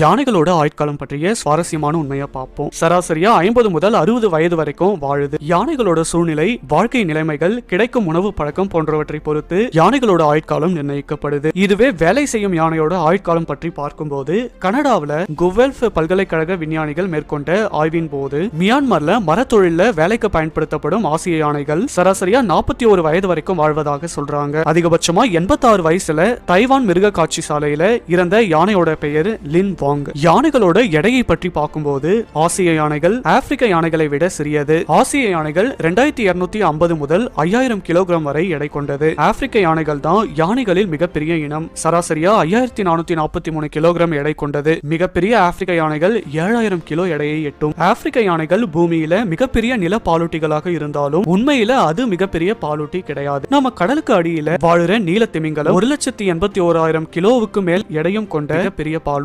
யானைகளோட ஆயுட்காலம் பற்றிய சுவாரஸ்யமான உண்மையை பார்ப்போம். சராசரியா ஐம்பது முதல் அறுபது வயது வரைக்கும் வாழுது. யானைகளோட சூழ்நிலை வாழ்க்கை நிலைமைகள் கிடைக்கும் உணவு பழக்கம் போன்றவற்றை பொறுத்து யானைகளோட ஆயுட்காலம் நிர்ணயிக்கப்படுது. இதுவே வேலை செய்யும் யானையோட ஆயுட்காலம் பற்றி பார்க்கும்போது கனடாவுல குவெல்ஃப் பல்கலைக்கழக விஞ்ஞானிகள் மேற்கொண்ட ஆய்வின் போது மியான்மர்ல மரத்தொழில்ல வேலைக்கு பயன்படுத்தப்படும் ஆசிய யானைகள் சராசரியா நாற்பத்தி ஒரு வயது வரைக்கும் வாழ்வதாக சொல்றாங்க. அதிகபட்சமா எண்பத்தாறு வயசுல தைவான் மிருக காட்சி சாலையில இறந்த யானையோட பெயர் லின் வாங் யானைகளோட எடையை பற்றி பார்க்கும்போது ஆசிய யானைகள் ஆப்பிரிக்க யானைகளை விட சிறியது. ஆசிய யானைகள் ரெண்டாயிரத்தி இருநூத்தி ஐம்பது முதல் ஐயாயிரம் கிலோகிராம் வரை எடை கொண்டது. ஆப்பிரிக்க யானைகள் தான் யானைகளில் மிகப்பெரிய இனம். சராசரியா ஐயாயிரத்தி நானூத்தி நாற்பத்தி மூணு கிலோகிராம் எடை கொண்டது. மிகப்பெரிய ஆப்பிரிக்க யானைகள் ஏழாயிரம் கிலோ எடையை எட்டும். ஆப்பிரிக்க யானைகள் பூமியில மிகப்பெரிய நில பாலூட்டிகளாக இருந்தாலும் உண்மையில அது மிகப்பெரிய பாலூட்டி கிடையாது. நம்ம கடலுக்கு அடியில வாழுற நீல திமிங்கலம் ஒரு லட்சத்தி எண்பத்தி ஓராயிரம் கிலோவுக்கு மேல் எடையும் கொண்ட பெரிய பாலூட்டி.